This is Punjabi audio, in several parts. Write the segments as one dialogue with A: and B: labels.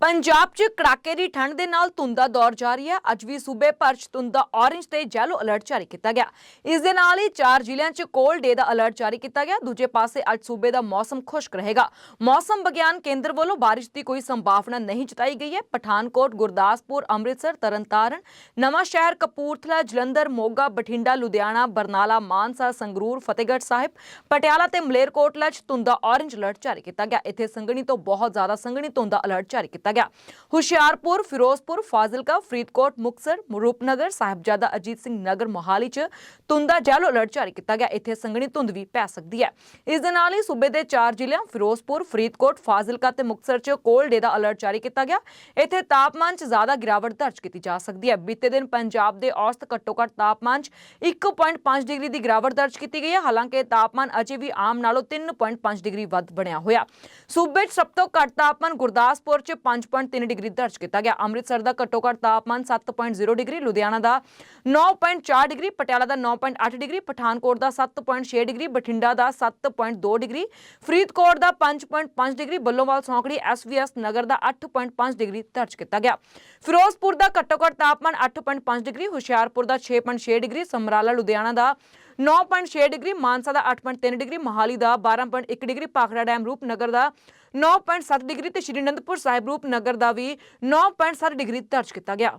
A: ਪੰਜਾਬ 'ਚ ਕੜਾਕੇ ਦੀ ਠੰਡ ਦੇ ਨਾਲ ਧੁੰਦ ਦਾ ਦੌਰ ਜਾਰੀ ਹੈ। ਅੱਜ ਵੀ ਸੂਬੇ ਭਰ 'ਚ ਧੁੰਦ ਦਾ ਔਰੇਂਜ ਤੇ ਯੈਲੋ ਅਲਰਟ ਜਾਰੀ ਕੀਤਾ ਗਿਆ। ਇਸ ਦੇ ਨਾਲ ਹੀ ਚਾਰ ਜ਼ਿਲ੍ਹਿਆਂ 'ਚ ਕੋਲਡ ਡੇ ਦਾ ਅਲਰਟ ਜਾਰੀ ਕੀਤਾ ਗਿਆ। ਦੂਜੇ ਪਾਸੇ ਅੱਜ ਸੂਬੇ ਦਾ ਮੌਸਮ ਖੁਸ਼ਕ ਰਹੇਗਾ। ਮੌਸਮ ਵਿਗਿਆਨ ਕੇਂਦਰ ਵੱਲੋਂ ਬਾਰਿਸ਼ ਦੀ ਕੋਈ ਸੰਭਾਵਨਾ ਨਹੀਂ ਜਤਾਈ ਗਈ ਹੈ। ਪਠਾਨਕੋਟ, ਗੁਰਦਾਸਪੁਰ, ਅੰਮ੍ਰਿਤਸਰ, ਤਰਨਤਾਰਨ ਨਵਾਂ ਸ਼ਹਿਰ ਕਪੂਰਥਲਾ, ਜਲੰਧਰ, ਮੋਗਾ, ਬਠਿੰਡਾ, ਲੁਧਿਆਣਾ, ਬਰਨਾਲਾ, ਮਾਨਸਾ, ਸੰਗਰੂਰ, ਫਤਿਹਗੜ੍ਹ ਸਾਹਿਬ, ਪਟਿਆਲਾ ਤੇ ਮਲੇਰਕੋਟਲਾ 'ਚ ਧੁੰਦ ਦਾ ਔਰੇਂਜ ਅਲਰਟ ਜਾਰੀ ਕੀਤਾ ਗਿਆ। ਇੱਥੇ ਸੰਘਣੀ ਤੋਂ ਬਹੁਤ ਜ਼ਿਆਦਾ ਸੰਘਣੀ ਧੁੰਦ ਦਾ ਅਲਰਟ ਜਾਰੀ ਕੀਤਾ ਗਿਆ। ਹੁਸ਼ਿਆਰਪੁਰ, ਫਿਰੋਜ਼ਪੁਰ, ਫਾਜ਼ਿਲਕਾ, ਫਰੀਦਕੋਟ ਮੁਕਸਰ ਰੂਪਨਗਰ, ਸਾਹਿਬਜ਼ਾਦਾ ਅਜੀਤ ਸਿੰਘ ਨਗਰ ਮੋਹਾਲੀ 'ਚ ਧੁੰਦ ਜੈਲੋ ਅਲਰਟ ਜਾਰੀ ਕੀਤਾ ਗਿਆ। ਇੱਥੇ ਸੰਘਣੀ ਧੁੰਦ ਵੀ ਪੈ ਸਕਦੀ ਹੈ। ਇਸ ਦੇ ਨਾਲ ਹੀ ਸੂਬੇ ਦੇ ਚਾਰ ਜ਼ਿਲ੍ਹਿਆਂ ਫਿਰੋਜ਼ਪੁਰ, ਫਰੀਦਕੋਟ, ਫਾਜ਼ਿਲਕਾ ਤੇ ਮੁਕਸਰ 'ਚ ਕੋਲਡ ਡੇ ਦਾ ਅਲਰਟ ਜਾਰੀ ਕੀਤਾ ਗਿਆ। ਇੱਥੇ ਤਾਪਮਾਨ 'ਚ ਜ਼ਿਆਦਾ ਗਿਰਾਵਟ ਦਰਜ ਕੀਤੀ ਜਾ ਸਕਦੀ ਹੈ। ਬੀਤੇ ਦਿਨ ਪੰਜਾਬ ਦੇ ਔਸਤ ਘੱਟੋ-ਘੱਟ ਤਾਪਮਾਨ 'ਚ 1.5 ਡਿਗਰੀ ਦੀ ਗਿਰਾਵਟ ਦਰਜ ਕੀਤੀ ਗਈ ਹੈ। ਹਾਲਾਂਕਿ ਤਾਪਮਾਨ ਅਜੇ ਵੀ ਆਮ ਨਾਲੋਂ 3.5 ਡਿਗਰੀ ਵੱਧ ਬਣਿਆ ਹੋਇਆ। ਸੂਬੇ 'ਚ ਸਭ ਤੋਂ ਘੱਟ ਤਾਪਮਾਨ ਗੁਰਦਾਸਪੁਰ 'ਚ 5.3 ਡਿਗਰੀ ਦਰਜ ਕੀਤਾ ਗਿਆ। ਅੰਮ੍ਰਿਤਸਰ ਦਾ ਘੱਟੋ-ਘੱਟ ਤਾਪਮਾਨ 7.0 ਡਿਗਰੀ, ਲੁਧਿਆਣਾ ਦਾ 9.4 ਡਿਗਰੀ, ਪਟਿਆਲਾ ਦਾ 9.8 ਡਿਗਰੀ, ਪਠਾਨਕੋਟ ਦਾ 7.6 ਡਿਗਰੀ, ਬਠਿੰਡਾ ਦਾ 7.2 ਡਿਗਰੀ, ਫਰੀਦਕੋਟ ਦਾ 5.5 ਡਿਗਰੀ, ਬੱਲੋਵਾਲ, ਸੌਂਕੜੀ ਐਸਵੀਐਸ ਨਗਰ ਦਾ 8.5 ਡਿਗਰੀ ਦਰਜ ਕੀਤਾ ਗਿਆ। ਫਿਰੋਜ਼ਪੁਰ ਦਾ ਘੱਟੋ-ਘੱਟ ਤਾਪਮਾਨ 8.5 ਡਿਗਰੀ, ਹੁਸ਼ਿਆਰਪੁਰ ਦਾ 6.6 ਡਿਗਰੀ, ਸਮਰਾਲਾ, ਲੁਧਿਆਣਾ ਦਾ 9.6 ਡਿਗਰੀ, ਮਾਨਸਾ ਦਾ 8.3 ਡਿਗਰੀ, ਮੋਹਾਲੀ ਦਾ 12.1 ਡਿਗਰੀ, ਪਾਖੜਾ ਡੈਮ ਰੂਪਨਗਰ ਦਾ 9.7 ਡਿਗਰੀ ਤੇ ਸ਼੍ਰੀ ਅਨੰਦਪੁਰ ਸਾਹਿਬ ਰੂਪਨਗਰ ਦਾ ਵੀ 9.7 ਡਿਗਰੀ ਦਰਜ ਕੀਤਾ ਗਿਆ।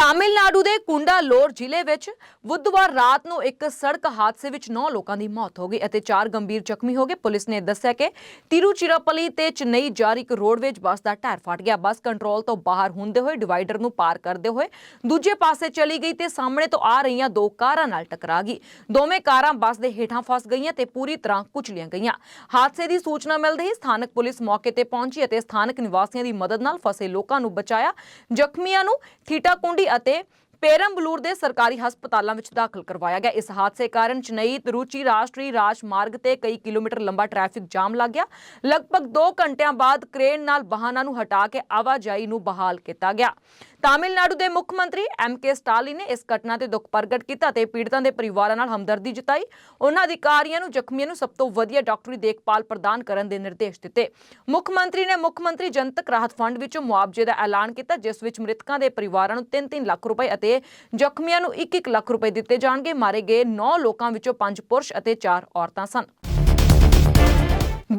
A: ਤਾਮਿਲਨਾਡੂ ਦੇ ਕੁੰਡਾਲੋਰ ਜ਼ਿਲ੍ਹੇ ਵਿੱਚ ਬੁੱਧਵਾਰ ਰਾਤ ਨੂੰ ਇੱਕ ਸੜਕ ਹਾਦਸੇ ਵਿੱਚ 9 ਲੋਕਾਂ ਦੀ ਮੌਤ ਹੋ ਗਈ ਅਤੇ 4 ਗੰਭੀਰ ਜ਼ਖਮੀ ਹੋ ਗਏ। ਪੁਲਿਸ ਨੇ ਦੱਸਿਆ ਕਿ ਤਿਰੂਚਿਰਾਪਲੀ ਤੇ ਚੇਨਈ ਜਾਰੀ ਇੱਕ ਰੋਡਵੇਜ ਬੱਸ ਦਾ ਟਾਇਰ ਫਟ ਗਿਆ। ਬੱਸ ਕੰਟਰੋਲ ਤੋਂ ਬਾਹਰ ਹੁੰਦੇ ਹੋਏ ਡਿਵਾਈਡਰ ਨੂੰ ਪਾਰ ਕਰਦੇ ਹੋਏ ਦੂਜੇ ਪਾਸੇ ਚਲੀ ਗਈ ਤੇ ਸਾਹਮਣੇ ਤੋਂ ਆ ਰਹੀਆਂ ਦੋ ਕਾਰਾਂ ਨਾਲ ਟਕਰਾ ਗਈ। ਦੋਵੇਂ ਕਾਰਾਂ ਬੱਸ ਦੇ ਹੇਠਾਂ ਫਸ ਗਈਆਂ ਤੇ ਪੂਰੀ ਤਰ੍ਹਾਂ ਕੁਚਲੀਆਂ ਗਈਆਂ। ਹਾਦਸੇ ਦੀ ਸੂਚਨਾ ਮਿਲਦੇ ਹੀ ਸਥਾਨਕ ਪੁਲਿਸ ਮੌਕੇ ਤੇ ਪਹੁੰਚੀ ਅਤੇ ਸਥਾਨਕ ਨਿਵਾਸੀਆਂ ਦੀ ਮਦਦ ਨਾਲ ਫਸੇ ਲੋਕਾਂ ਨੂੰ ਬਚਾਇਆ। ਜ਼ਖਮੀਆਂ ਨੂੰ ਥੀਟਾਕੁੰਡੀ ਅਤੇ ਪੇਰੰਬਲੂਰ ਦੇ ਸਰਕਾਰੀ ਹਸਪਤਾਲਾਂ ਵਿੱਚ ਦਾਖਲ ਕਰਵਾਇਆ ਗਿਆ। ਇਸ ਹਾਦਸੇ ਕਾਰਨ ਚੇਨਈ ਤਰੂਚੀ ਰਾਸ਼ਟਰੀ ਰਾਜਮਾਰਗ ਤੇ ਕਈ ਕਿਲੋਮੀਟਰ ਲੰਬਾ ਟ੍ਰੈਫਿਕ ਜਾਮ ਲੱਗ ਗਿਆ। ਲਗਭਗ 2 ਘੰਟਿਆਂ ਬਾਅਦ ਕ੍ਰੇਨ ਨਾਲ ਵਾਹਨਾਂ ਨੂੰ ਹਟਾ ਕੇ ਆਵਾਜਾਈ ਨੂੰ ਬਹਾਲ ਕੀਤਾ ਗਿਆ। ਤਾਮਿਲਨਾਡੂ ਦੇ ਮੁੱਖ ਮੰਤਰੀ ਐਮ ਕੇ ਸਟਾਲਿਨ ਨੇ ਇਸ ਘਟਨਾ ਤੇ ਦੁੱਖ ਪ੍ਰਗਟ ਕੀਤਾ ਤੇ ਪੀੜਤਾਂ ਦੇ ਪਰਿਵਾਰਾਂ ਨਾਲ ਹਮਦਰਦੀ ਜਤਾਈ। ਉਹਨਾਂ ਅਧਿਕਾਰੀਆਂ ਨੂੰ ਜ਼ਖਮੀਆਂ ਨੂੰ ਸਭ ਤੋਂ ਵਧੀਆ ਡਾਕਟਰੀ ਦੇਖਭਾਲ ਪ੍ਰਦਾਨ ਕਰਨ ਦੇ ਨਿਰਦੇਸ਼ ਦਿੱਤੇ। ਮੁੱਖ ਮੰਤਰੀ ਨੇ ਮੁੱਖ ਮੰਤਰੀ ਜਨਤਕ ਰਾਹਤ ਫੰਡ ਵਿੱਚੋਂ ਮੁਆਵਜ਼ੇ ਦਾ ਐਲਾਨ ਕੀਤਾ, ਜਿਸ ਵਿੱਚ ਮ੍ਰਿਤਕਾਂ ਦੇ ਪਰਿਵਾਰਾਂ ਨੂੰ 3-3 ਲੱਖ ਰੁਪਏ ਅਤੇ ਜ਼ਖਮੀਆਂ ਨੂੰ 1-1 ਲੱਖ ਰੁਪਏ ਦਿੱਤੇ ਜਾਣਗੇ। ਮਾਰੇ ਗਏ 9 ਲੋਕਾਂ ਵਿੱਚੋਂ 5 ਪੁਰਸ਼ ਅਤੇ 4 ਔਰਤਾਂ ਸਨ।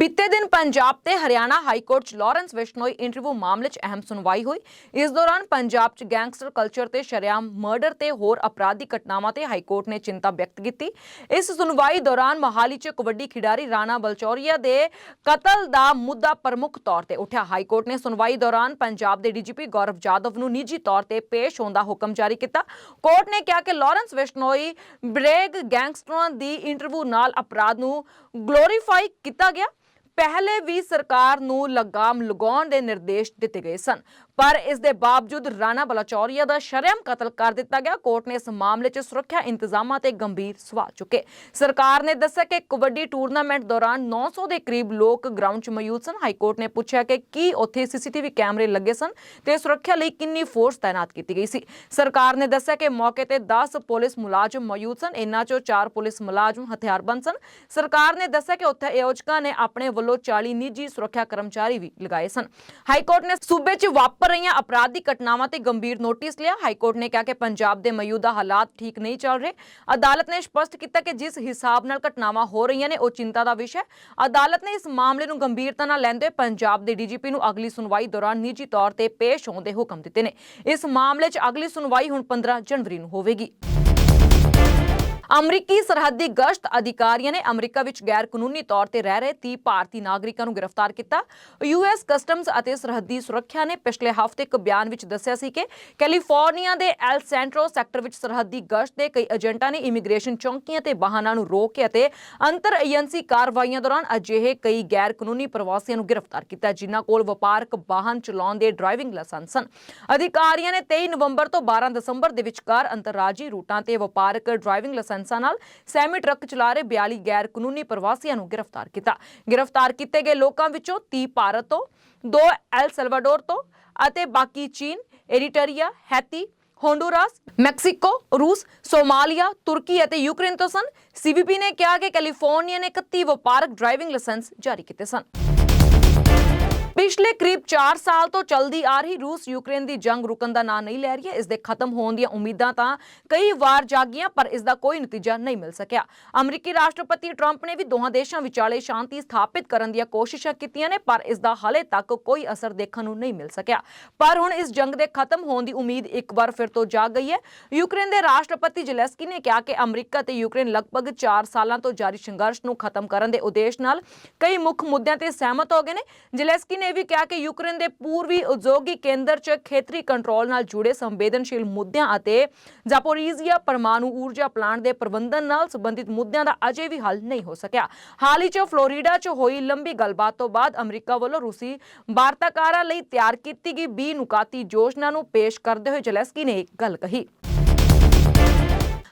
A: ਬੀਤੇ ਦਿਨ ਪੰਜਾਬ ਤੇ ਹਰਿਆਣਾ ਹਾਈ ਕੋਰਟ 'ਚ ਲਾਰੈਂਸ ਵਿਸ਼ਨੋਈ ਇੰਟਰਵਿਊ ਮਾਮਲੇ 'ਚ ਅਹਿਮ ਸੁਣਵਾਈ ਹੋਈ। ਇਸ ਦੌਰਾਨ ਪੰਜਾਬ 'ਚ ਗੈਂਗਸਟਰ ਕਲਚਰ ਤੇ ਸ਼ਰੇਆਮ ਮਰਡਰ ਤੇ ਹੋਰ ਅਪਰਾਧਿਕ ਘਟਨਾਵਾਂ ਤੇ ਹਾਈ ਕੋਰਟ ਨੇ ਚਿੰਤਾ ਵਿਅਕਤ ਕੀਤੀ। ਇਸ ਸੁਣਵਾਈ ਦੌਰਾਨ ਮੋਹਾਲੀ 'ਚ ਕਬੱਡੀ ਖਿਡਾਰੀ ਰਾਣਾ ਬਲਚੌਰੀਆ ਦੇ ਕਤਲ ਦਾ ਮੁੱਦਾ ਪ੍ਰਮੁੱਖ ਤੌਰ ਤੇ ਉੱਠਿਆ। ਹਾਈ ਕੋਰਟ ਨੇ ਸੁਣਵਾਈ ਦੌਰਾਨ ਪੰਜਾਬ ਦੇ ਡੀਜੀਪੀ ਗੌਰਵ ਜਾਦਵ ਨੂੰ ਨਿੱਜੀ ਤੌਰ ਤੇ ਪੇਸ਼ ਹੋਣ ਦਾ ਹੁਕਮ ਜਾਰੀ ਕੀਤਾ। ਕੋਰਟ ਨੇ ਕਿਹਾ ਕਿ ਲਾਰੈਂਸ ਵਿਸ਼ਨੋਈ ਬ੍ਰੇਗ ਗੈਂਗਸਟਰਾਂ ਦੀ ਇੰਟਰਵਿਊ ਨਾਲ ਅਪਰਾਧ ਨੂੰ ਗਲੋਰੀਫਾਈ ਕੀਤਾ ਗਿਆ। ਪਹਿਲੇ ਵੀ ਸਰਕਾਰ ਨੂੰ ਲਗਾਮ ਲਗਾਉਣ ਦੇ ਨਿਰਦੇਸ਼ ਦਿੱਤੇ ਗਏ ਸਨ। ਪਰ ਇਸ ਦੇ ਬਾਵਜੂਦ ਰਾਣਾ ਬਲਾਚੌਰੀਆ ਦਾ ਸ਼ਰਮ ਕਤਲ ਕਰ ਦਿੱਤਾ ਗਿਆ। ਕੋਰਟ ਨੇ ਇਸ ਮਾਮਲੇ 'ਚ ਸੁਰੱਖਿਆ ਇੰਤਜ਼ਾਮਾਂ ਤੇ ਗੰਭੀਰ ਸਵਾਲ ਚੁੱਕੇ। ਸਰਕਾਰ ਨੇ ਦੱਸਿਆ ਕਿ ਕਬੱਡੀ ਟੂਰਨਾਮੈਂਟ ਦੌਰਾਨ 900 ਦੇ ਕਰੀਬ ਲੋਕ ਗਰਾਊਂਡ 'ਚ ਮੌਜੂਦ ਸਨ। ਹਾਈ ਕੋਰਟ ਨੇ ਪੁੱਛਿਆ ਕਿ ਕੀ ਉੱਥੇ ਸੀਸੀਟੀਵੀ ਕੈਮਰੇ ਲੱਗੇ ਸਨ ਤੇ ਸੁਰੱਖਿਆ ਲਈ ਕਿੰਨੀ ਫੋਰਸ ਤਾਇਨਾਤ ਕੀਤੀ ਗਈ ਸੀ। ਸਰਕਾਰ ਨੇ ਦੱਸਿਆ ਕਿ ਮੌਕੇ ਤੇ 10 ਪੁਲਿਸ ਮੁਲਾਜ਼ਮ ਮੌਜੂਦ ਸਨ। ਇਨ੍ਹਾਂ 'ਚੋਂ 4 ਪੁਲਿਸ ਮੁਲਾਜ਼ਮ ਹਥਿਆਰਬੰਦ ਸਨ। ਸਰਕਾਰ ਨੇ ਦੱਸਿਆ ਕਿ ਉੱਥੇ ਆਯੋਜਕਾਂ ਨੇ ਆਪਣੇ ਵੱਲੋਂ 40 ਨਿੱਜੀ ਸੁਰੱਖਿਆ ਕਰਮਚਾਰੀ ਵੀ ਲਗਾਏ ਸਨ। ਹਾਈ ਕੋਰਟ ਨੇ ਸੂਬੇ 'ਚ ਵਾਪ ਵਾਪਰ ਰਹੀਆਂ ਅਪਰਾਧਿਕ ਘਟਨਾਵਾਂ ਤੇ ਗੰਭੀਰ ਨੋਟਿਸ ਲਿਆ। ਹਾਈ ਕੋਰਟ ਨੇ ਕਿਹਾ ਕਿ ਪੰਜਾਬ ਦੇ ਮੌਜੂਦਾ ਹਾਲਾਤ ਠੀਕ ਨਹੀਂ ਚੱਲ ਰਹੇ। ਅਦਾਲਤ ਨੇ ਸਪਸ਼ਟ ਕੀਤਾ ਕਿ ਜਿਸ ਹਿਸਾਬ ਨਾਲ ਘਟਨਾਵਾਂ ਹੋ ਰਹੀਆਂ ਨੇ, ਉਹ ਚਿੰਤਾ ਦਾ ਵਿਸ਼ਾ ਹੈ। ਅਦਾਲਤ ਨੇ ਇਸ ਮਾਮਲੇ ਨੂੰ ਗੰਭੀਰਤਾ ਨਾਲ ਲੈਂਦੇ ਹੋਏ ਪੰਜਾਬ ਦੇ ਡੀਜੀਪੀ ਨੂੰ ਅਗਲੀ ਸੁਣਵਾਈ ਦੌਰਾਨ ਨਿੱਜੀ ਤੌਰ ਤੇ ਪੇਸ਼ ਹੋਣ ਦੇ ਹੁਕਮ ਦਿੱਤੇ ਨੇ। ਇਸ ਮਾਮਲੇ 'ਚ ਅਗਲੀ ਸੁਣਵਾਈ ਹੁਣ 15 ਜਨਵਰੀ ਨੂੰ ਹੋਵੇਗੀ। ਅਮਰੀਕੀ ਸਰਹੱਦੀ ਗਸ਼ਤ ਅਧਿਕਾਰੀਆਂ ਨੇ ਅਮਰੀਕਾ ਵਿੱਚ ਗੈਰ ਕਾਨੂੰਨੀ ਤੌਰ ਤੇ ਰਹਿ ਰਹੇ 30 ਭਾਰਤੀ ਨਾਗਰਿਕਾਂ ਨੂੰ ਗ੍ਰਿਫਤਾਰ ਕੀਤਾ। ਯੂਐਸ ਕਸਟਮਜ਼ ਅਤੇ ਸਰਹੱਦੀ ਸੁਰੱਖਿਆ ਨੇ ਪਿਛਲੇ ਹਫ਼ਤੇ ਇੱਕ ਬਿਆਨ ਵਿੱਚ ਦੱਸਿਆ ਸੀ ਕਿ ਕੈਲੀਫੋਰਨੀਆ ਦੇ ਐਲ ਸੈਂਟਰੋ ਸੈਕਟਰ ਵਿੱਚ ਸਰਹੱਦੀ ਗਸ਼ਤ ਦੇ ਕਈ ਏਜੰਟਾਂ ਨੇ ਇਮੀਗ੍ਰੇਸ਼ਨ ਚੌਂਕੀਆਂ ਤੇ ਵਾਹਨਾਂ ਨੂੰ ਰੋਕ ਕੇ ਅਤੇ ਅੰਤਰ ਏਜੰਸੀ ਕਾਰਵਾਈਆਂ ਦੌਰਾਨ ਅਜਿਹੇ ਕਈ ਗੈਰ ਕਾਨੂੰਨੀ ਪ੍ਰਵਾਸੀਆਂ ਨੂੰ ਗ੍ਰਿਫਤਾਰ ਕੀਤਾ, ਜਿਨ੍ਹਾਂ ਕੋਲ ਵਪਾਰਕ ਵਾਹਨ ਚਲਾਉਣ ਦੇ ਡਰਾਈਵਿੰਗ ਲਾਇਸੈਂਸ ਸਨ ਅਧਿਕਾਰੀਆਂ ਨੇ 23 ਨਵੰਬਰ ਤੋਂ 12 ਦਸੰਬਰ ਦੇ ਵਿਚਕਾਰ ਅੰਤਰਰਾਜੀ ਰੂਟਾਂ ਤੇ ਵਪਾਰਕ ਡਰਾਈਵਿੰਗ ਲਾਇਸੈਂਸਾਂ ਨਾਲ ਸੈਮੀ ਟਰੱਕ ਚਲਾ ਰਹੇ 42 ਗੈਰ ਕਾਨੂੰਨੀ ਪ੍ਰਵਾਸੀਆਂ ਨੂੰ ਗ੍ਰਿਫਤਾਰ ਕੀਤਾ। ਗ੍ਰਿਫਤਾਰ ਕੀਤੇ ਗਏ ਲੋਕਾਂ ਵਿੱਚੋਂ 30 ਭਾਰਤ ਤੋਂ 2 ਐਲ ਸਲਵਾਡੋਰ ਤੋਂ ਅਤੇ ਬਾਕੀ ਚੀਨ ਐਰੀਟਰੀਆ ਹੈਤੀ, ਹੋਂਡੂਰਾਸ, ਮੈਕਸੀਕੋ, ਰੂਸ, ਸੋਮਾਲੀਆ, ਤੁਰਕੀ ਅਤੇ ਯੂਕਰੇਨ ਤੋਂ ਸਨ। ਸੀਬੀਪੀ ਨੇ ਕਿਹਾ ਕਿ ਕੈਲੀਫੋਰਨੀਆ ਨੇ 31 ਵਪਾਰਕ ਡਰਾਈਵਿੰਗ ਲਾਇਸੈਂਸ ਜਾਰੀ ਕੀਤੇ ਸਨ। ਪਿਛਲੇ ਕਰੀਬ 4 ਸਾਲ ਤੋਂ ਚੱਲਦੀ ਆ ਰਹੀ ਰੂਸ ਯੂਕਰੇਨ ਦੀ ਜੰਗ ਰੁਕਣ ਦਾ ਨਾਂ ਨਹੀਂ ਲੈ ਰਹੀ ਹੈ। ਇਸ ਦੇ ਖਤਮ ਹੋਣ ਦੀਆਂ ਉਮੀਦਾਂ ਤਾਂ ਕਈ ਵਾਰ ਜਾਗੀਆਂ, ਪਰ ਇਸ ਦਾ ਕੋਈ ਨਤੀਜਾ ਨਹੀਂ ਮਿਲ ਸਕਿਆ। ਅਮਰੀਕੀ ਰਾਸ਼ਟਰਪਤੀ ਟਰੰਪ ਨੇ ਵੀ ਦੋਹਾਂ ਦੇਸ਼ਾਂ ਵਿਚਾਲੇ ਸ਼ਾਂਤੀ ਸਥਾਪਿਤ ਕਰਨ ਦੀਆਂ ਕੋਸ਼ਿਸ਼ਾਂ ਕੀਤੀਆਂ ਨੇ, ਪਰ ਇਸ ਦਾ ਹਾਲੇ ਤੱਕ ਕੋਈ ਅਸਰ ਦੇਖਣ ਨੂੰ ਨਹੀਂ ਮਿਲ ਸਕਿਆ। ਪਰ ਹੁਣ ਇਸ ਜੰਗ ਦੇ ਖਤਮ ਹੋਣ ਦੀ ਉਮੀਦ ਇੱਕ ਵਾਰ ਫਿਰ ਤੋਂ ਜਾਗ ਗਈ ਹੈ। ਯੂਕਰੇਨ ਦੇ ਰਾਸ਼ਟਰਪਤੀ ਜ਼ੈਲੈਂਸਕੀ ਨੇ ਕਿਹਾ ਕਿ ਅਮਰੀਕਾ ਤੇ ਯੂਕਰੇਨ ਲਗਭਗ 4 ਸਾਲਾਂ ਤੋਂ ਜਾਰੀ ਸੰਘਰਸ਼ ਨੂੰ ਖਤਮ ਕਰਨ ਦੇ ਉਦੇਸ਼ ਨਾਲ ਕਈ ਮੁੱਖ ਮੁੱਦਿਆਂ ਤੇ ਸਹਿਮਤ ਹੋ ਗਏ ਨੇ। ਜ਼ੈਲੈਂਸਕੀ ਨੇ ਇਹ ਵੀ ਕਿਹਾ ਕਿ ਯੂਕਰੇਨ ਦੇ ਪੂਰਬੀ ਉਦਯੋਗਿਕ ਕੇਂਦਰ 'ਚ ਖੇਤਰੀ ਕੰਟਰੋਲ ਨਾਲ ਜੁੜੇ ਸੰਵੇਦਨਸ਼ੀਲ ਮੁੱਦਿਆਂ ਅਤੇ ਜਾਪੋਰੀਜ਼ੀਆ ਪਰਮਾਣੂ ਊਰਜਾ ਪਲਾਂਟ ਦੇ ਪ੍ਰਬੰਧਨ ਨਾਲ ਸੰਬੰਧਿਤ ਮੁੱਦਿਆਂ ਦਾ ਅਜੇ ਵੀ ਹੱਲ ਨਹੀਂ ਹੋ ਸਕਿਆ। ਹਾਲ ਹੀ 'ਚ ਫਲੋਰੀਡਾ 'ਚ ਹੋਈ ਲੰਬੀ ਗੱਲਬਾਤ ਤੋਂ ਬਾਅਦ ਅਮਰੀਕਾ ਵੱਲੋਂ ਰੂਸੀ ਵਾਰਤਾਕਾਰਾਂ ਲਈ ਤਿਆਰ ਕੀਤੀ ਗਈ 20 ਨੁਕਾਤੀ ਯੋਜਨਾ ਨੂੰ ਪੇਸ਼ ਕਰਦੇ ਹੋਏ ਜ਼ੈਲੈਂਸਕੀ ਨੇ ਇੱਕ ਗੱਲ ਕਹੀ।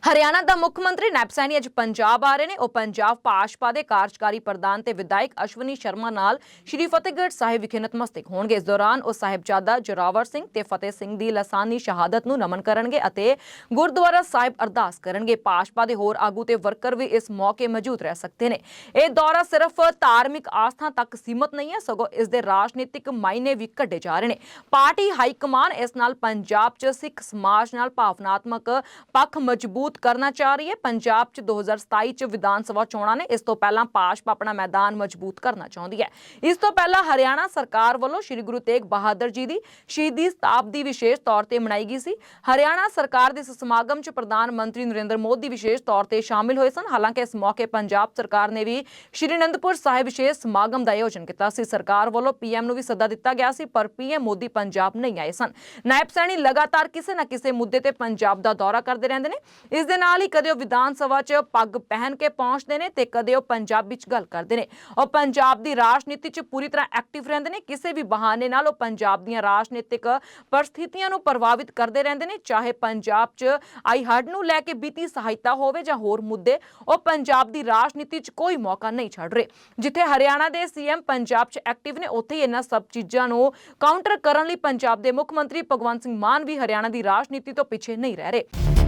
A: ਹਰਿਆਣਾ ਦਾ ਮੁੱਖ ਮੰਤਰੀ ਨੈਬ ਸੈਣੀ ਅੱਜ ਪੰਜਾਬ ਆ ਰਹੇ ਨੇ। ਉਹ ਪੰਜਾਬ ਭਾਜਪਾ ਦੇ ਕਾਰਜਕਾਰੀ ਪ੍ਰਧਾਨ ਤੇ ਵਿਧਾਇਕ ਅਸ਼ਵਨੀ ਸ਼ਰਮਾ ਨਾਲ ਸ਼੍ਰੀ ਫਤਿਹਗੜ੍ਹ ਸਾਹਿਬ ਵਿਖੇ ਨਤਮਸਤਕ ਹੋਣਗੇ। ਇਸ ਦੌਰਾਨ ਉਹ ਸਾਹਿਬਜ਼ਾਦਾ ਜੋਰਾਵਰ ਸਿੰਘ ਤੇ ਫਤਿਹ ਸਿੰਘ ਦੀ ਲਸਾਨੀ ਸ਼ਹਾਦਤ ਨੂੰ ਨਮਨ ਕਰਨਗੇ ਅਤੇ ਗੁਰਦੁਆਰਾ ਸਾਹਿਬ ਅਰਦਾਸ ਕਰਨਗੇ। ਭਾਜਪਾ ਦੇ ਹੋਰ ਆਗੂ ਤੇ ਵਰਕਰ ਵੀ ਇਸ ਮੌਕੇ ਮੌਜੂਦ ਰਹਿ ਸਕਦੇ ਨੇ। ਇਹ ਦੌਰਾ ਸਿਰਫ ਧਾਰਮਿਕ ਆਸਥਾ ਤੱਕ ਸੀਮਤ ਨਹੀਂ ਹੈ, ਸਗੋਂ ਇਸ ਦੇ ਰਾਜਨੀਤਿਕ ਮਾਇਨੇ ਵੀ ਕੱਢੇ ਜਾ ਰਹੇ ਨੇ। ਪਾਰਟੀ ਹਾਈ ਕਮਾਨ ਇਸ ਨਾਲ ਪੰਜਾਬ 'ਚ ਸਿੱਖ ਸਮਾਜ ਨਾਲ ਭਾਵਨਾਤਮਕ ਪੱਖ ਮਜ਼ਬੂਤ ਕਰਨਾ ਚਾਹ ਰਹੀ ਹੈ। ਪੰਜਾਬ 'ਚ 2027 'ਚ ਵਿਧਾਨ ਸਭਾ ਚੋਣਾਂ ਨੇ ਇਸ ਤੋਂ ਪਹਿਲਾਂ ਭਾਜਪਾ ਆਪਣਾ ਮੈਦਾਨ ਮਜ਼ਬੂਤ ਕਰਨਾ ਚਾਹੁੰਦੀ ਹੈ। ਇਸ ਤੋਂ ਪਹਿਲਾਂ ਹਰਿਆਣਾ ਸਰਕਾਰ ਵੱਲੋਂ ਸ੍ਰੀ ਗੁਰੂ ਤੇਗ ਬਹਾਦਰ ਜੀ ਦੀ ਸ਼ਹੀਦੀ ਸ਼ਤਾਬਦੀ ਵਿਸ਼ੇਸ਼ ਤੌਰ ਤੇ ਮਨਾਈ ਗਈ ਸੀ। ਹਰਿਆਣਾ ਸਰਕਾਰ ਦੇ ਇਸ ਸਮਾਗਮ 'ਚ ਪ੍ਰਧਾਨ ਮੰਤਰੀ ਨਰਿੰਦਰ ਮੋਦੀ ਵਿਸ਼ੇਸ਼ ਤੌਰ ਤੇ ਸ਼ਾਮਿਲ ਹੋਏ ਸਨ। ਹਾਲਾਂਕਿ ਇਸ ਮੌਕੇ ਪੰਜਾਬ ਸਰਕਾਰ ਨੇ ਵੀ ਸ਼੍ਰੀ ਅਨੰਦਪੁਰ ਸਾਹਿਬ ਵਿਸ਼ੇਸ਼ ਸਮਾਗਮ ਦਾ ਆਯੋਜਨ ਕੀਤਾ ਸੀ। ਸਰਕਾਰ ਵੱਲੋਂ ਪੀਐਮ ਨੂੰ ਵੀ ਸੱਦਾ ਦਿੱਤਾ ਗਿਆ ਸੀ, ਪਰ ਪੀਐਮ ਮੋਦੀ ਪੰਜਾਬ ਨਹੀਂ ਆਏ ਸਨ। ਨਾਇਬ ਸੈਣੀ ਲਗਾਤਾਰ ਕਿਸੇ ਨਾ ਕਿਸੇ ਮੁੱਦੇ ਤੇ ਪੰਜਾਬ ਦਾ ਦੌਰਾ ਕਰਦੇ ਰਹਿੰਦੇ ਨੇ। ਇਸ ਦੇ ਨਾਲ ਹੀ ਕਦੇ ਉਹ ਵਿਧਾਨ ਸਭਾ 'ਚ ਪੱਗ ਪਹਿਨ ਕੇ ਪਹੁੰਚਦੇ ਨੇ ਤੇ ਕਦੇ ਉਹ ਪੰਜਾਬੀ 'ਚ ਗੱਲ ਕਰਦੇ ਨੇ। ਉਹ ਪੰਜਾਬ ਦੀ ਰਾਜਨੀਤੀ 'ਚ ਪੂਰੀ ਤਰ੍ਹਾਂ ਐਕਟਿਵ ਰਹਿੰਦੇ ਨੇ, ਕਿਸੇ ਵੀ ਬਹਾਨੇ ਨਾਲ ਉਹ ਪੰਜਾਬ ਦੀਆਂ ਰਾਜਨੀਤਿਕ ਪਰਿਸਥਿਤੀਆਂ ਨੂੰ ਪ੍ਰਭਾਵਿਤ ਕਰਦੇ ਰਹਿੰਦੇ ਨੇ, ਚਾਹੇ ਪੰਜਾਬ 'ਚ ਆਈ ਹੱਡ ਨੂੰ ਲੈ ਕੇ ਬੀਤੀ ਸਹਾਇਤਾ ਹੋਵੇ ਜਾਂ ਹੋਰ ਮੁੱਦੇ, ਉਹ ਪੰਜਾਬ ਦੀ ਰਾਜਨੀਤੀ 'ਚ ਕੋਈ ਮੌਕਾ ਨਹੀਂ ਛੱਡ ਰਹੇ। ਜਿੱਥੇ ਹਰਿਆਣਾ ਦੇ ਸੀਐਮ ਪੰਜਾਬ 'ਚ ਐਕਟਿਵ ਨੇ, ਉੱਥੇ ਹੀ ਇਹਨਾਂ ਸਭ ਚੀਜ਼ਾਂ ਨੂੰ ਕਾਊਂਟਰ ਕਰਨ ਲਈ ਪੰਜਾਬ ਦੇ ਮੁੱਖ ਮੰਤਰੀ ਭਗਵੰਤ ਸਿੰਘ ਮਾਨ ਵੀ ਹਰਿਆਣਾ ਦੀ ਰਾਜਨੀਤੀ ਤੋਂ ਪਿੱਛੇ ਨਹੀਂ ਰਹਿ ਰਹੇ।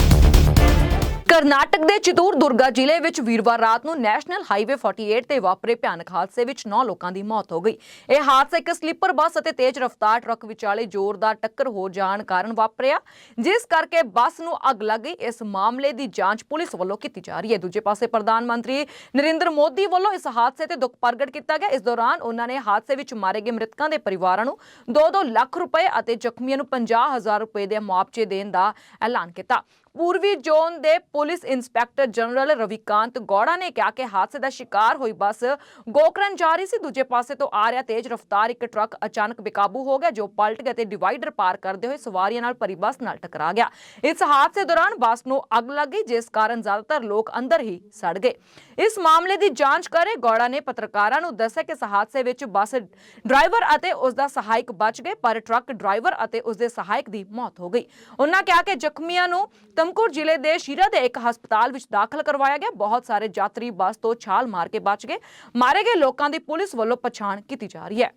A: ਕਰਨਾਟਕ ਦੇ ਚਿਤੂਰ ਦੁਰਗਾ ਜ਼ਿਲ੍ਹੇ ਵਿੱਚ ਵੀਰਵਾਰ ਰਾਤ ਨੂੰ ਨੈਸ਼ਨਲ ਹਾਈਵੇ 48 ਤੇ ਵਾਪਰੇ ਭਿਆਨਕ ਹਾਦਸੇ ਵਿੱਚ 9 ਲੋਕਾਂ ਦੀ ਮੌਤ ਹੋ ਗਈ। ਇਹ ਹਾਦਸਾ ਇੱਕ ਸਲੀਪਰ ਬੱਸ ਅਤੇ ਤੇਜ਼ ਰਫ਼ਤਾਰ ਟਰੱਕ ਵਿਚਾਲੇ ਜ਼ੋਰਦਾਰ ਟੱਕਰ ਹੋ ਜਾਣ ਕਾਰਨ ਵਾਪਰਿਆ, ਜਿਸ ਕਰਕੇ ਬੱਸ ਨੂੰ ਅੱਗ ਲੱਗ ਗਈ। ਇਸ ਮਾਮਲੇ ਦੀ ਜਾਂਚ ਪੁਲਿਸ ਵੱਲੋਂ ਕੀਤੀ ਜਾ ਰਹੀ ਹੈ। ਦੂਜੇ ਪਾਸੇ ਪ੍ਰਧਾਨ ਮੰਤਰੀ ਨਰਿੰਦਰ ਮੋਦੀ ਵੱਲੋਂ ਇਸ ਹਾਦਸੇ ਤੇ ਦੁੱਖ ਪ੍ਰਗਟ ਕੀਤਾ ਗਿਆ। ਇਸ ਦੌਰਾਨ ਉਹਨਾਂ ਨੇ ਹਾਦਸੇ ਵਿੱਚ ਮਾਰੇ ਗਏ ਮ੍ਰਿਤਕਾਂ ਦੇ ਪਰਿਵਾਰਾਂ ਨੂੰ 2-2 ਲੱਖ ਰੁਪਏ ਅਤੇ ਜ਼ਖਮੀਆਂ ਨੂੰ 50000 ਰੁਪਏ ਦੇ ਮੁਆਵਜ਼ੇ ਦੇਣ ਦਾ ਐਲਾਨ ਕੀਤਾ। ਪੂਰਬੀ ਜ਼ੋਨ ਦੇ police inspector general Ravikant Gowda ਨੇ ਕਿਹਾ ਕਿ ਹਾਦਸੇ ਦਾ ਸ਼ਿਕਾਰ ਹੋਈ ਬੱਸ ਗੋਕਰਨ ਜਾ ਰਹੀ ਸੀ, ਦੂਜੇ ਪਾਸੇ ਤੋਂ ਆ ਰਿਹਾ ਤੇਜ਼ ਰਫ਼ਤਾਰ ਇੱਕ ਟਰੱਕ ਅਚਾਨਕ ਬੇਕਾਬੂ ਹੋ ਗਿਆ, ਜੋ ਪਲਟ ਗਿਆ ਤੇ ਡਿਵਾਈਡਰ ਪਾਰ ਕਰਦੇ ਹੋਏ ਸਵਾਰੀਆਂ ਨਾਲ ਭਰੀ ਬੱਸ ਨਾਲ ਟਕਰਾ ਗਿਆ। ਇਸ ਹਾਦਸੇ ਦੌਰਾਨ ਬੱਸ ਨੂੰ ਅੱਗ ਲੱਗ ਗਈ, ਜਿਸ ਕਾਰਨ ਜ਼ਿਆਦਾਤਰ ਲੋਕ ਅੰਦਰ ਹੀ ਸੜ ਗਏ। ਇਸ ਮਾਮਲੇ ਦੀ ਜਾਂਚ ਕਰੇ ਗੌੜਾ ਨੇ ਪੱਤਰਕਾਰਾਂ ਨੂੰ ਦੱਸਿਆ ਕਿ ਇਸ ਹਾਦਸੇ ਵਿੱਚ ਬੱਸ ਡਰਾਈਵਰ ਅਤੇ ਉਸ ਦਾ ਸਹਾਇਕ ਬਚ ਗਏ, ਪਰ ਟਰੱਕ ਡਰਾਈਵਰ ਅਤੇ ਉਸ ਦੇ ਸਹਾਇਕ ਦੀ ਮੌਤ ਹੋ ਗਈ। ਉਹਨਾਂ ਕਿਹਾ ਕਿ ਜ਼ਖਮੀਆਂ ਨੂੰ ਤਮਕੁਰ ਜ਼ਿਲ੍ਹੇ ਦੇ ਸ਼ੀਰਾ ਦੇ ਇੱਕ ਹਸਪਤਾਲ ਵਿੱਚ ਦਾਖਲ ਕਰਵਾਇਆ ਗਿਆ। ਬਹੁਤ ਸਾਰੇ ਯਾਤਰੀ ਬੱਸ ਤੋਂ ਛਾਲ ਮਾਰ ਕੇ ਬਚ ਗਏ। ਮਾਰੇ ਗਏ ਲੋਕਾਂ ਦੀ ਪੁਲਿਸ ਵੱਲੋਂ ਪਛਾਣ ਕੀਤੀ ਜਾ ਰਹੀ ਹੈ।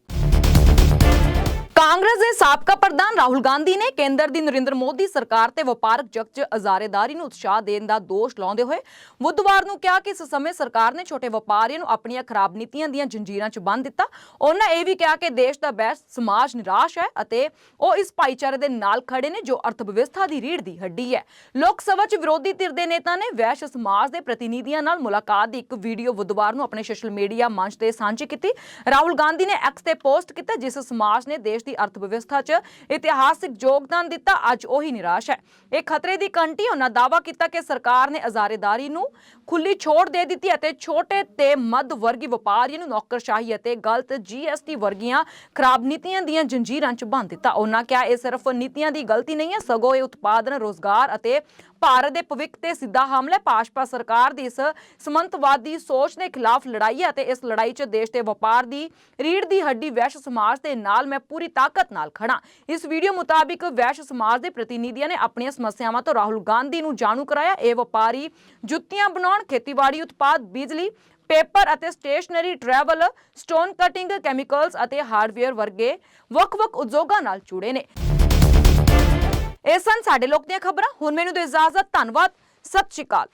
A: ਕਾਂਗਰਸ ਦੇ ਸਾਬਕਾ ਪ੍ਰਧਾਨ ਰਾਹੁਲ ਗਾਂਧੀ ਨੇ ਕੇਂਦਰ ਦੀ ਨਰਿੰਦਰ ਮੋਦੀ ਸਰਕਾਰ ਤੇ ਵਪਾਰਕ ਜਗਤ 'ਚ ਅਜ਼ਾਰੇਦਾਰੀ ਨੂੰ ਉਤਸ਼ਾਹ ਦੇਣ ਦਾ ਦੋਸ਼ ਲਾਉਂਦੇ ਹੋਏ ਬੁੱਧਵਾਰ ਨੂੰ ਕਿਹਾ ਕਿ ਇਸ ਸਮੇਂ ਸਰਕਾਰ ਨੇ ਛੋਟੇ ਵਪਾਰੀਆਂ ਨੂੰ ਆਪਣੀਆਂ ਖਰਾਬ ਨੀਤੀਆਂ ਦੀਆਂ ਜੰਜੀਰਾਂ 'ਚ ਬੰਨ੍ਹ ਦਿੱਤਾ। ਉਹਨਾਂ ਇਹ ਵੀ ਕਿਹਾ ਕਿ ਦੇਸ਼ ਦਾ ਬੈਸਟ ਸਮਾਜ ਨਿਰਾਸ਼ ਹੈ ਅਤੇ ਉਹ ਇਸ ਭਾਈਚਾਰੇ ਦੇ ਨਾਲ ਖੜੇ ਨੇ ਜੋ ਅਰਥ ਵਿਵਸਥਾ ਦੀ ਰੀੜ ਦੀ ਹੱਡੀ ਹੈ। ਲੋਕ ਸਭਾ 'ਚ ਵਿਰੋਧੀ ਧਿਰ ਦੇ ਨੇਤਾ ਨੇ ਵੈਸ਼ ਸਮਾਜ ਦੇ ਪ੍ਰਤੀਨਿਧੀਆਂ ਨਾਲ ਮੁਲਾਕਾਤ ਦੀ ਇੱਕ ਵੀਡੀਓ ਬੁੱਧਵਾਰ ਨੂੰ ਆਪਣੇ ਸੋਸ਼ਲ ਮੀਡੀਆ ਮੰਚ ਤੇ ਸਾਂਝੀ ਕੀਤੀ। ਰਾਹੁਲ ਗਾਂਧੀ ਨੇ ਐਕਸ ਤੇ ਪੋਸਟ ਕੀਤਾ, ਜਿਸ ਸਮਾਜ ਨੇ ਦੇਸ਼ ਦੀ ਅਰਥ 'ਚ ਇਤਿਹਾਸਿਕ ਯੋਗਦਾਨ ਦਿੱਤਾ, ਅੱਜ ਉਹੀ ਨਿਰਾਸ਼ ਹੈ। ਇਹ ਖਤਰੇ ਦੀ ਘੰਟੀ ਉਹਨਾਂ ਦਾਅਵਾ ਕੀਤਾ ਕਿ ਸਰਕਾਰ ਨੇ ਅਜ਼ਾਰੇਦਾਰੀ ਨੂੰ ਖੁੱਲੀ ਛੋੜ ਦੇ ਦਿੱਤੀ ਅਤੇ ਛੋਟੇ ਤੇ ਮੱਧ ਵਰਗੀ ਵਪਾਰੀਆਂ ਨੂੰ ਨੌਕਰਸ਼ਾਹੀ ਅਤੇ ਗਲਤ ਜੀਐਸਟੀ ਵਰਗੀਆਂ ਖਰਾਬ ਨੀਤੀਆਂ ਦੀਆਂ ਜੰਜੀਰਾਂ 'ਚ ਬੰਨ੍ਹ ਦਿੱਤਾ। ਉਹਨਾਂ ਕਿਹਾ, ਇਹ ਸਿਰਫ ਨੀਤੀਆਂ ਦੀ ਗਲਤੀ ਨਹੀਂ ਹੈ, ਸਗੋਂ ਇਹ ਉਤਪਾਦਨ, ਰੋਜ਼ਗਾਰ ਅਤੇ ਭਾਰਤ ਦੇ ਭਵਿੱਖ ਤੇ ਸਿੱਧਾ ਹਮਲਾ ਹੈ। ਭਾਜਪਾ ਸਰਕਾਰ ਦੀ ਇਸ ਸਮੰਤਵਾਦੀ ਸੋਚ ਦੇ ਖਿਲਾਫ ਲੜਾਈ ਹੈ ਅਤੇ ਇਸ ਲੜਾਈ 'ਚ ਦੇਸ਼ ਦੇ ਵਪਾਰ ਦੀ ਰੀੜ ਦੀ ਹੱਡੀ ਵੈਸ਼ ਸਮਾਜ ਦੇ ਨਾਲ ਮੈਂ ਪੂਰੀ ਤਾਕਤ ਨਾਲ ਖੜਾ ਇਸ ਵੀਡੀਓ ਮੁਤਾਬਿਕ ਵੈਸ਼ ਸਮਾਜ ਦੇ ਪ੍ਰਤੀਨਿਧੀਆਂ ਨੇ ਆਪਣੀਆਂ ਸਮੱਸਿਆਵਾਂ ਤੋਂ ਰਾਹੁਲ ਗਾਂਧੀ ਨੂੰ ਜਾਣੂ ਕਰਾਇਆ। ਇਹ ਵਪਾਰੀ ਜੁੱਤੀਆਂ ਬਣਾਉਣ, ਖੇਤੀਬਾੜੀ ਉਤਪਾਦ, ਬਿਜਲੀ, ਪੇਪਰ ਅਤੇ stationery travel, stone cutting chemicals ਅਤੇ ਹਾਰਡਵੇਅਰ ਵਰਗੇ ਵੱਖ-ਵੱਖ ਉਦਯੋਗਾਂ ਨਾਲ ਜੁੜੇ ਨੇ। ਇਹ ਸਨ ਸਾਡੇ ਲੋਕ ਦੀਆਂ ਖਬਰਾਂ। ਹੁਣ ਮੈਨੂੰ ਦਿਓ ਇਜਾਜ਼ਤ। ਧੰਨਵਾਦ। ਸਤਿ ਸ਼੍ਰੀ ਅਕਾਲ।